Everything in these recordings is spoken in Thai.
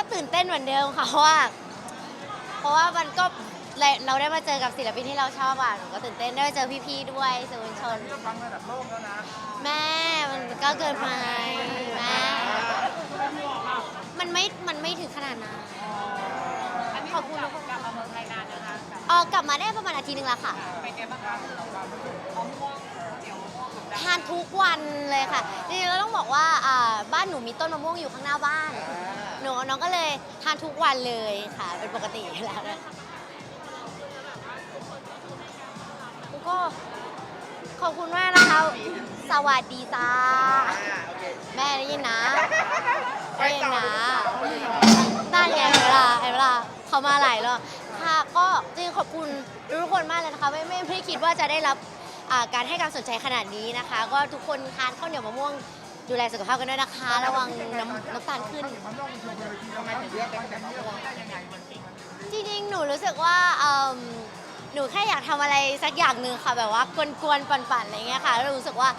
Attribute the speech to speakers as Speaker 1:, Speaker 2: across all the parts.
Speaker 1: ก็ตื่นเต้นเหมือนเดิมค่ะเพราะว่า เพราะว่ามันก็เราเราได้มาเจอกับศิลปินที่เราชอบอะหนูก็ตื่นเต้นได้มาเจอพี่ๆด้วยสื่อมวลชน
Speaker 2: ก็ฟังระดับโลกแล้วนะ
Speaker 1: แม่มันก็เกินไปแม่มันไม่มันไม่ถึงขนาดนั้นขอบคุณทุกคน
Speaker 3: กลับมาเมืองไทยนานนะคะ
Speaker 1: เออกลับมาได้ประมาณอาทิตย์หนึงแล้วค่ะ
Speaker 3: เป็นไงบ้างคะ
Speaker 1: ทานทุกวันเลยค่ะจริงๆแล้วต้องบอกว่าอ่าบ้านหนูมีต้นมะม่วงอยู่ข้างหน้าบ้าน หนูน้องก็เลยทานทุกวันเลยค่ะ เป็นปกติแล้วนะก็ขอบคุณมากนะคะ สวัสดีจ้าแม่ได้ยินนะได้ยินนะนั่นไงเห็นเวลาเห็นเวลาเขามาหลายรอบค่ะก็จริงๆขอบคุณทุกคนมากเลยนะคะ ไม่ไม่ไม่คิดว่าจะได้รับ การให้การสนใจขนาดนี้นะคะ ก็ทุกคนทานข้าวเหนียวมะม่วงดูแลสุขภาพกันด้วยนะคะ ระวังน้ำน้ำตาลขึ้น
Speaker 2: จริง
Speaker 1: ๆ หนูรู้สึกว่าเอิ่มหนูแค่อยากทำอะไรสักอย่างหนึ่งค่ะแบบว่ากวนๆ ปั่นๆ อะไรเงี้ยค่ะ แล้วรู้สึกว่า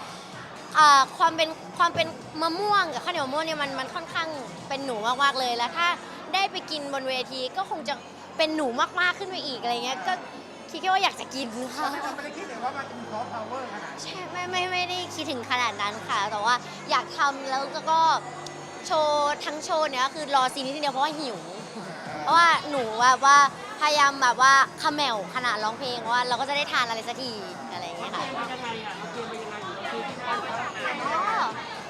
Speaker 1: อ่าความเป็นความเป็นมะม่วงกับข้าวเหนียวมะม่วงเนี่ยมันมันค่อนข้างเป็นหนูมากๆเลย แล้วถ้าได้ไปกินบนเวทีก็คงจะเป็นหนูมากๆขึ้นไปอีกอะไรเงี้ย ก็ คิดแค่ว่าอยากจะกินค่ะ
Speaker 2: ไม่ไม่ได้คิดเลยว่ามันจะมีซอฟต์พาวเวอร์ขนาดนี้
Speaker 1: ใช่ไม่ไม่ไม่ได้คิดถึงขนาดนั้นค่ะ แต่ว่าอยากทำแล้วก็โชว์ทั้งโชว์เนี่ยคือรอซีนนี้ทีเดียวเพราะว่าหิว เพราะว่าหนูแบบว่าพยายามแบบว่าขมแมวขนาดร้องเพลงว่า เราก็จะได้ทานอะไรสักทีอะไรอย่างเงี้ยค่ะ
Speaker 3: เป็นยังไงอะเราเตรียมไปยังไงอยู่คือที่บ้านเขาทำงาน
Speaker 1: อ๋อ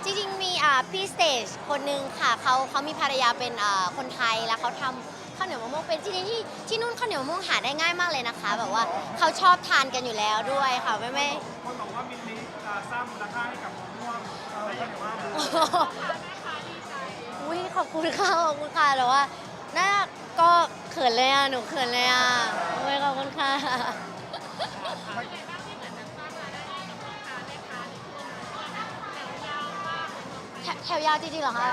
Speaker 1: จริงๆมีอ่าพี่สเตจคนนึงค่ะเขาเขามีภรรยาเป็นอ่าคนไทยแล้วเขาทำ ข้าวเหนียวมะม่วงเป็นจริงๆที่ที่นู่นข้าวเหนียวมะม่วงหาได้ง่ายมากเลยนะคะ แบบว่าเขาชอบทานกันอยู่แล้วด้วยค่ะไม่ไม่
Speaker 2: คนบอกว่ามิลลิสร้างมูลค่าให้กับมะม่วงได้ยังไงว่า
Speaker 1: อุ้ยขอบคุณค่ะขอบคุณค่ะแต่ว่าน่าก็เขินเลยอะหนูเขินเลยอะอุ้ยขอบคุณค่ะแถแถวยาวจริงๆเหรอคะ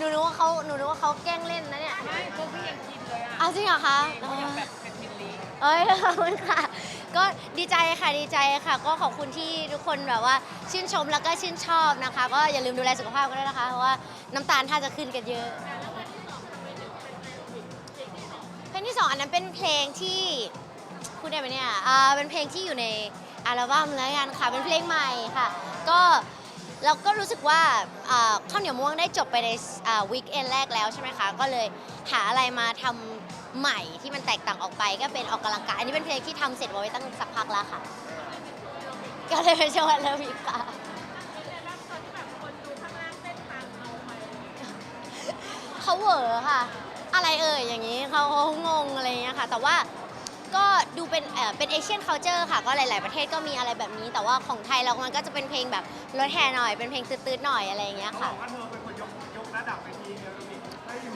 Speaker 1: หนูนึกว่าเขาหนูนึกว่าเขาแกล้งเล่นนะเนี่ย
Speaker 3: ไม่พวกพี่ยังกินเลยอะ
Speaker 1: เอาจริงเหรอคะ
Speaker 3: เขายังแบบเป็นมิลลิ
Speaker 1: เอ้ยขอบคุณค่ะ ก็ดีใจค่ะดีใจค่ะ ก็ขอบคุณที่ทุกคนแบบว่า ชื่นชมแล้วก็ชื่นชอบนะคะ ก็อย่าลืมดูแลสุขภาพกันด้วยนะคะ เพราะว่าน้ำตาลถ้าจะขึ้นกันเยอะเพลงที่สองอันนั้นเป็นเพลงที่พูดได้ไหมเนี่ยอ่าเป็นเพลงที่อยู่ในอัลบั้มแล้วกันค่ะ เป็นเพลงใหม่ค่ะ ก็ เราก็รู้สึกว่าอ่าข้าวเหนียวม่วงได้จบไปในวีคเอนแรกแล้วใช่ไหมคะ ก็เลยหาอะไรมาทำใหม่ที่มันแตกต่างออกไปก็เป็นออกกำลังกาย อันนี้เป็นเพลงที่ทำเสร็จไว้ตั้งสักพักแล้วค่ะ ก็เลยเป็นจังหวัดแล้วอีกค่ะเขาเหวอค่ะ อะไรเอ่ยอย่างนี้เขาเขางงอะไรอย่างเงี้ยค่ะ แต่ว่า ก็ดูเป็นเอ่อเป็นเอเชียนเคาเจอร์ค่ะ ก็หลาย ๆ ประเทศก็มีอะไรแบบนี้ แต่ว่าของไทยเรามันก็จะเป็นเพลงแบบรถแห่หน่อยเป็นเพลงตืดๆหน่อยอะไรอย่างเงี้ย
Speaker 2: เขาบ
Speaker 1: ค่ะ
Speaker 2: อกว่าเธอเป็นคนยกยกระดับไปทีเดียวดูดิให้อยู่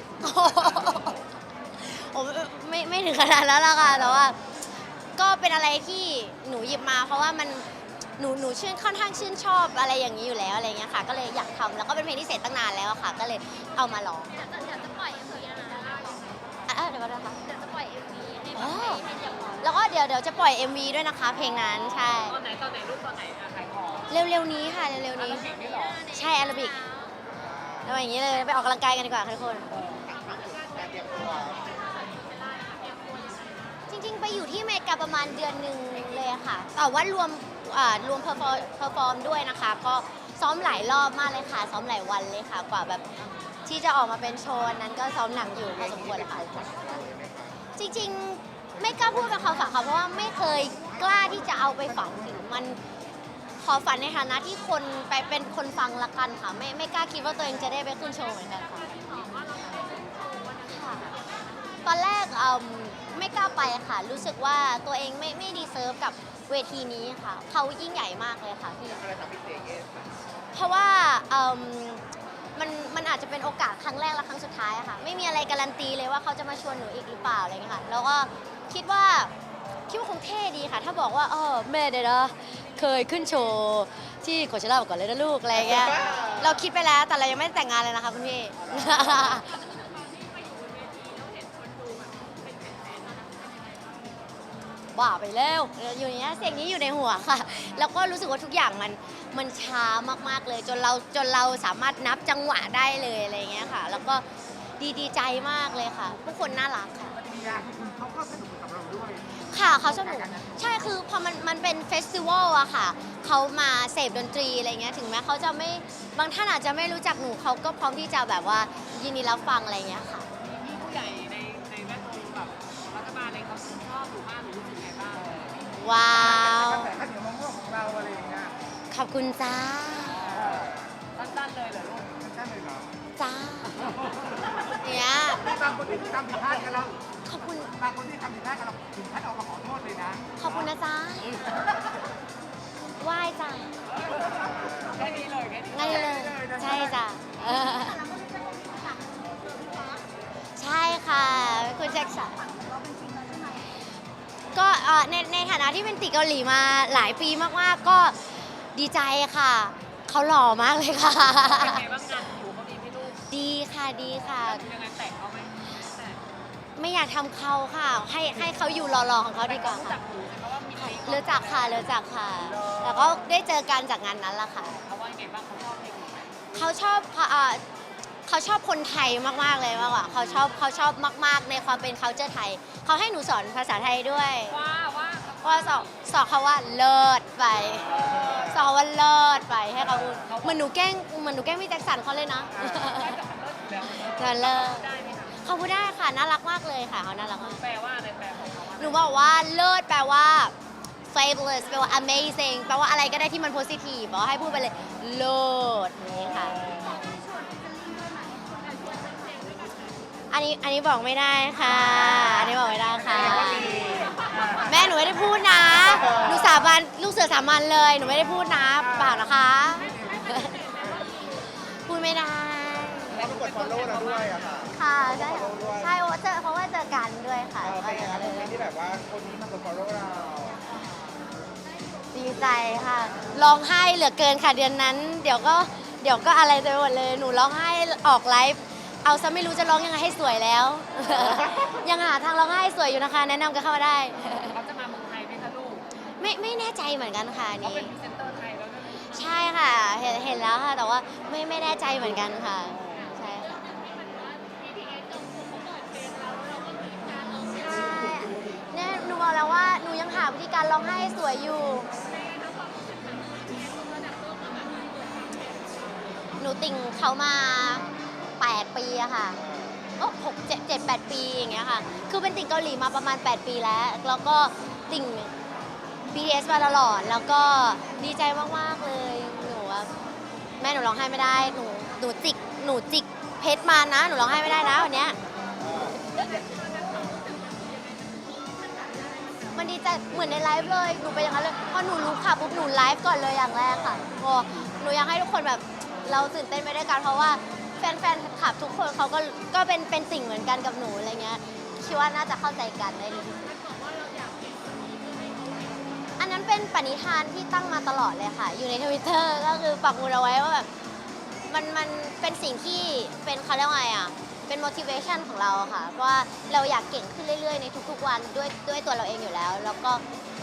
Speaker 1: โอ้โหไม่ไม่ถึงขนาดนั้นแล้วค่ะแต่ว่าก็เป็นอะไรที่หนูหยิบมา เพราะว่ามันหนูหนูชื่นค่อนข้างชื่นชอบอะไรอย่างนี้อยู่แล้วอะไรเงี้ยค่ะ ก็เลยอยากทำแล้วก็เป็นเพลงที่เสร็จตั้งนานแล้วอะค่ะ ก็เลยเอามาร้อง
Speaker 4: เดี๋ยวจะเดี๋ยวจะปล่อยเอ็มวีแล้วนะ
Speaker 1: อะเดี๋ยวก่อนนะคะ
Speaker 4: เดี๋ยวจะปล่อยเอ็มวีให้แบ
Speaker 1: อ๋
Speaker 4: บ
Speaker 1: อ
Speaker 4: ให้ให้เดี่ยวก่อน
Speaker 1: แล้วก็เดี๋ยวเดี๋ยวจะปล่อย MV ด้วยนะคะ เพลงนั้นใช่
Speaker 3: ตอนไหนตอนไหนรูปตอนไหนอะขายของ
Speaker 1: เร็วๆนี้ค่ะเร็วๆนี้
Speaker 3: เพลงนี่หรอ
Speaker 1: ใช่แอโรบิกแล้วอย่างนี้เลยไปออกกำลังกายกันดีกว่าค่ะทุกคนจริงๆ ไปอยู่ที่อเมริกาประมาณเดือนหนึ่งเลยค่ะ แต่ว่ารวมอ่ารวมเพอร์ฟอร์เพอร์ฟอร์มด้วยนะคะ ก็ซ้อมหลายรอบมากเลยค่ะ ซ้อมหลายวันเลยค่ะ กว่าแบบที่จะออกมาเป็นโชว์อันนั้นก็ซ้อมหนักอยู่พอสมควรเลยค่ะ จริงๆ ไม่กล้าพูดเป็นความฝันค่ะเพราะว่าไม่เคยกล้าที่จะเอาไปฝันถึงมันขอฝันในฐานะที่คนไปเป็นคนฟังละกันค่ะ ไม่ไม่กล้าคิดว่าตัวเองจะได้ไปขึ้นโชว์เหมือนกันค่ะคะตอนแรกเอ่มไม่กล้าไปค่ะ รู้สึกว่าตัวเองไม่ไม่ดีเซิร์ฟกับเวทีนี้ค่ะเขายิ่งใหญ่มากเลยค่ะพี่เพราะว่าเอ่ มันมันอาจจะเป็นโอกาสครั้งแรกและครั้งสุดท้ายอะค่ะ ไม่มีอะไรการันตีเลยว่าเขาจะมาชวนหนูอีกหรือเปล่าอะไรเงี้ยค่ะ แล้วก็คิดว่าคิดว่าคงเท่ดีค่ะ ถ้าบอกว่าเออแม่เดี๋ยวนะเคยขึ้นโชว์ที่โคเชล่ามาก่อนเลยนะลูกอะไรเงี้ยเราคิดไปแล้วแต่เรายังไม่ได้แต่งงานเลยนะคะคุณพี่ บ้าไปแล้วอยู่อย่างเนี้ยเสียงนี้อยู่ในหัวค่ะ แล้วก็รู้สึกว่าทุกอย่างมันมันช้ามากๆเลย จนเราจนเราสามารถนับจังหวะได้เลยอะไรอย่างเงี้ยค่ะ แล้วก็ดีดีใจมากเลยค่ะทุกคนน่ารักค่ะ
Speaker 2: ปฏิกิริยาคือเขาก็สนุกกับเราด้วย
Speaker 1: ค่ะเขาสนุกใช่คือพอมันมันเป็นเฟสติวัลอะค่ะเขามาเสพดนตรีอะไรเงี้ยถึงแม้เขาจะไม่บางท่านอาจจะไม่รู้จักหนูเขาก็พร้อมที่จะแบบว่ายินดีรับฟังอะไรเงี้ยค่ะ ว้าว
Speaker 2: กระแสข้าวเหนียวมะม่วงของเราอะไรอย่างเงี้ย
Speaker 1: ขอบคุณจ้า
Speaker 3: สั้นๆเลยเหรอลูก
Speaker 2: มันใช่เลยเหรอ
Speaker 1: จ้าเนี่ย
Speaker 2: บางคนที่ทำผิดพลาดกันแล้ว
Speaker 1: ขอบคุณ
Speaker 2: บางคนที่ทำผิดพลาดกันเราถึงขั้นออกมาขอโทษเลยนะ
Speaker 1: ขอบคุณนะจ้าไหว้จ้า
Speaker 3: แค่นี้เลยแค่นี้
Speaker 1: ง่ายเลย ใช่จ้ะเออใช่ค่ะ คุณแจ็คสัน ก็เอ่อในในฐานะที่เป็นติเกาหลีมาหลายปีมากๆ ก็ดีใจค่ะ เขาหล่อมากเลยค่ะ
Speaker 3: เป็นไงบ้างงานอยู่เขาดีพี่ลูก
Speaker 1: ดีค่ะดีค่ะ
Speaker 3: ยังไงแต่งเขาไหมแต่
Speaker 1: ไม่อยากทำเขาค่ะ ให้ให้เขาอยู่หล่อๆของเขาดีกว่า
Speaker 3: รู้จั
Speaker 1: ค่ะ
Speaker 3: กหนูใช่ไหมว่ามี
Speaker 1: รู้จักค่ะรู้จักค่ะ แล้วก็ได้เจอกันจากงานนั้นละค่ะ
Speaker 3: เขาว่ายังไงบ้างเขาชอบเพลงหนูไหม
Speaker 1: เขาชอบเอ่อ เขาชอบคนไทยมากๆเลยมากกว่าเขาชอบเขาชอบมาก ๆ ในความเป็น culture ไทย เขาให้หนูสอนภาษาไทยด้วย
Speaker 3: ว่าว่า
Speaker 1: เพราะว่าสอนสอนเขาว่าเลิศไปสอนว่าเลิศไปให้เขาพูดเหมือนหนูแกล้งเหมือนหนูแกล้งพี่แจ็คสันเขาเลยนะจะเลิศ
Speaker 3: ได้ไหมคะ
Speaker 1: เขาพูดได้ค่ะน่ารักมากเลยค่ะเขาน่ารักมาก
Speaker 3: แปลว่าอะไรแปลของเขาว่า
Speaker 1: หนูบอกว่าเลิศแปลว่า fabulous แปลว่า amazing แปลว่าอะไรก็ได้ที่มัน positive บอกว่าให้พูดไปเลยเลิศนี่ค่ะ อันนี้อันนี้บอกไม่ได้ค่ะ อันนี้บอกไม่ได้ค่ะ แม่หนูไม่ได้พูดนะหนูสาบานลูกเสือสามัญเลย หนูไม่ได้พูดนะเปล่านะคะ พูดไม่ได้
Speaker 2: แล้วก็กด follow เราด้วยอะค่ะ
Speaker 1: ค่ะใช่ใช่โอ้เจอเพราะว่าเจอกันด้วยค่ะ
Speaker 2: เออเป็นยังไงโมเมนต์ที่แบบว่าคนนี้มากด follow เรา
Speaker 1: ดีใจค่ะ ร้องไห้เหลือเกินค่ะเดือนนั้น เดี๋ยวก็เดี๋ยวก็อะไรไปหมดเลย หนูร้องไห้ออกไลฟ์ เอาซะไม่รู้จะร้องยังไงให้สวยแล้ว ยังหาทางร้องไห้สวยอยู่นะคะ แนะนำกันเข้ามาได้
Speaker 3: เขาจะมาเมืองไทยไหมคะลูก
Speaker 1: ไม่ไม่แน่ใจเหมือนกันค่ะอัน
Speaker 3: เขา
Speaker 1: นี่
Speaker 3: เป็นพรีเซนเตอร์ไทยแล้วด้วย
Speaker 1: ใช่ค่ะ เห็นเห็นแล้วค่ะ แต่ว่าไม่ไม่แน่ใจเหมือนกันค่ะ ใช่ค่ะใช่เนี่ยหนูบอกแล้วว่าหนูยังหาวิธีการร้องไห้ให้สวยอยู่ หนูติ่งเขามา 8 ปีอะค่ะก็หกเจ็ดเจ็ดแปดปีอย่างเงี้ยค่ะ คือเป็นติ่งเกาหลีมาประมาณ 8 ปีแล้ว แล้วก็ติ่ง BTS มาตลอด แล้วก็ดีใจมากๆเลย หนูว่าแม่หนูร้องไห้ไม่ได้ หนู หนูจิก หนูจิกเพชรมานะ หนูร้องไห้ไม่ได้นะวันเนี้ย มันดีใจเหมือนในไลฟ์เลย หนูไปนอย่างนั้นเลยพอหนูรู้ค่ะปุ๊บหนูไลฟ์ก่อนเลยอย่างแรกค่ะโอ้หนูอยากให้ทุกคนแบบเราตื่นเต้นไปด้วยกันเพราะว่า แฟนๆขับทุกคนเขาก็ก็เป็นเป็นสิ่งเหมือนกันกับหนูอะไรเงี้ยคิดว่าน่าจะเข้าใจกันได้ดีที่สุดอันนั้นเป็นปณิธานที่ตั้งมาตลอดเลยค่ะ อยู่ในทวิตเตอร์ก็คือปักหมุดเอาไว้ว่าแบบมันมันเป็นสิ่งที่เป็นเขาเรียกว่าไงอะเป็น motivation ของเราค่ะ เพราะว่าเราอยากเก่งขึ้นเรื่อย ๆ ในทุกๆวันด้วยด้วยตัวเราเองอยู่แล้ว แล้วก็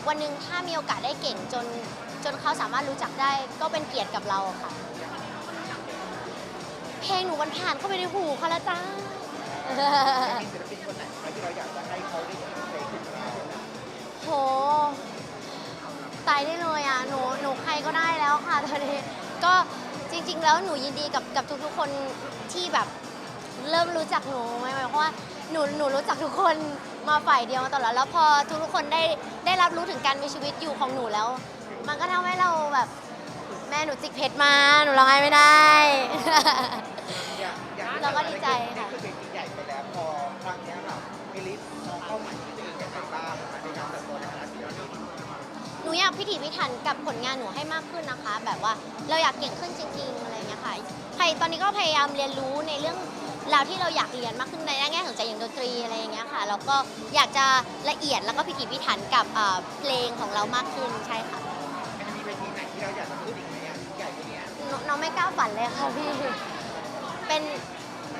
Speaker 1: วันหนึ่งถ้ามีโอกาสได้เก่งจนจนเขาสามารถรู้จักได้ก็เป็นเกียรติกับเราค่ะ เพลงหนูมันผ่านเข้าไปในหูเขาแล้วจ้า
Speaker 2: มีศิลปินคนไหนไหมที่เราอยากจะให้เขาได้ยินเพลงของเรา
Speaker 1: โห ตายได้เลยอะ หนู หนูใครก็ได้แล้วค่ะตอนนี้ ก็จริง ๆ แล้วหนูยินดีกับกับทุกๆคนที่แบบเริ่มรู้จักหนูไหมหมายความว่าหนู หนูรู้จักทุกคนมาฝ่ายเดียวมาตลอด แล้วพอทุกๆคนได้ได้รับรู้ถึงการมีชีวิตอยู่ของหนูแล้ว มันก็ทำให้เราแบบ แม่หนูจิกเพชรมา หนูร้องไห้ไม่ได้
Speaker 2: อยากอยากให้
Speaker 1: เราก็ดีใจค่ะ
Speaker 2: นี่คือเวทีใหญ่ไปแล้วพอครั้งเนี้ยค่ะมิลิสมองเป้าหมายที่ตัวเองอยากไปบ้างนะคะในการเติบโตในฐานะศิลปิน
Speaker 1: หนูอยากพิถีพิถันกับผลงานหนูให้มากขึ้นนะคะ แบบว่าเราอยากเก่งขึ้นจริงๆอะไรอย่างเงี้ยค่ะใครตอนนี้ก็พยายามเรียนรู้ในเรื่องราวที่เราอยากเรียนมากขึ้นในแง่สนใจอย่างดนตรีอะไรอย่างเงี้ยค่ะแล้วก็อยากจะละเอียดแล้วก็พิถีพิถันกับเอ่อเพลงของเรามากขึ้นใช่ค่ะ
Speaker 2: มันจะมีเวทีไหนที่เราอยากจะพูด นี้
Speaker 1: นน้องไม่กล้าฝันเลยค่ะพี่ เป็น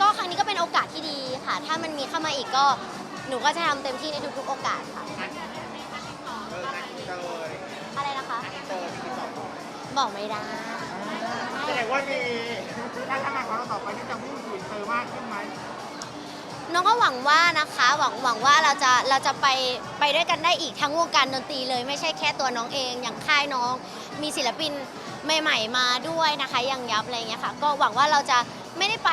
Speaker 1: ก็ครั้งนี้ก็เป็นโอกาสที่ดีค่ะ ถ้ามันมีเข้ามาอีกก็หนูก็จะทำเต็มที่ในทุกๆโอกาสค่ะ
Speaker 2: เอองานอินเตอร์
Speaker 1: อะไรนะคะ
Speaker 2: งานอินเตอร์ที่ติดต่อมา
Speaker 1: บอกไม่ได้
Speaker 2: แสดงว่ามีการทำงานของเราต่อไปนี่จะมุ่งสู่อินเตอร์มากขึ้นไหม
Speaker 1: น้องก็หวังว่านะคะ หวังหวังว่าเราจะเราจะไปไปด้วยกันได้อีกทั้งวงการดนตรีเลย ไม่ใช่แค่ตัวน้องเอง อย่างค่ายน้อง มีศิลปิน ใหม่ ๆ มาด้วยนะคะย่างยับอะไรเงี้ยค่ะ ก็หวังว่าเราจะไม่ได้ไป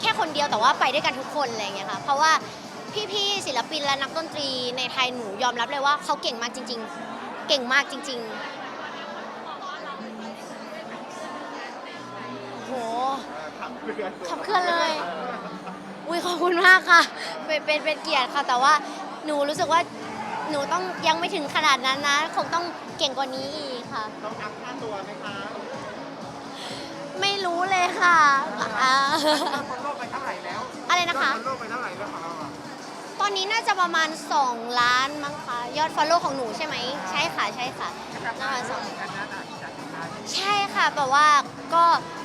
Speaker 1: แค่คนเดียวแต่ว่าไปด้วยกันทุกคนอะไรเงี้ยค่ะ เพราะว่าพี่ๆศิลปินและนักดนตรีในไทยหนูยอมรับเลยว่าเขาเก่งมากจริง ๆ เก่งมากจริง ๆโห
Speaker 2: ขับเคลื่อน
Speaker 1: ขับเคลื่อนเลย อุ้ยขอบคุณมากค่ะ เป็นเป็นเป็นเกียรติค่ะ แต่ว่าหนูรู้สึกว่าหนูต้องยังไม่ถึงขนาดนั้นนะ คงต้องเก่งกว่านี้อีก คะ
Speaker 2: ต้องอัพค่าตัวไหมคะ
Speaker 1: ไม่รู้เลยค่ะอ่า
Speaker 2: คนโลกไปเท่าไหร่แล้ว
Speaker 1: อะไรนะคะ
Speaker 2: คนโลกไปเท่าไหร่แล้วของเรา
Speaker 1: ตอนนี้น่าจะประมาณ 2 ล้านมั้งคะยอดฟอลโล่ของหนูใช่ไหม ใช่ค่ะ ใช่ค่ะน่าจะสองใช่ค่ะแบบว่าก็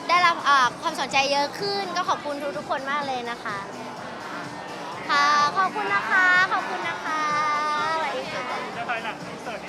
Speaker 1: ได้รับความสนใจเยอะขึ้น ก็ขอบคุณทุกๆคนมากเลยนะคะ ค่ะ ขอบคุณนะคะ ขอบคุณนะคะสวัสดีค่ะ
Speaker 5: จะ
Speaker 3: ถ่าหนเสิร์ต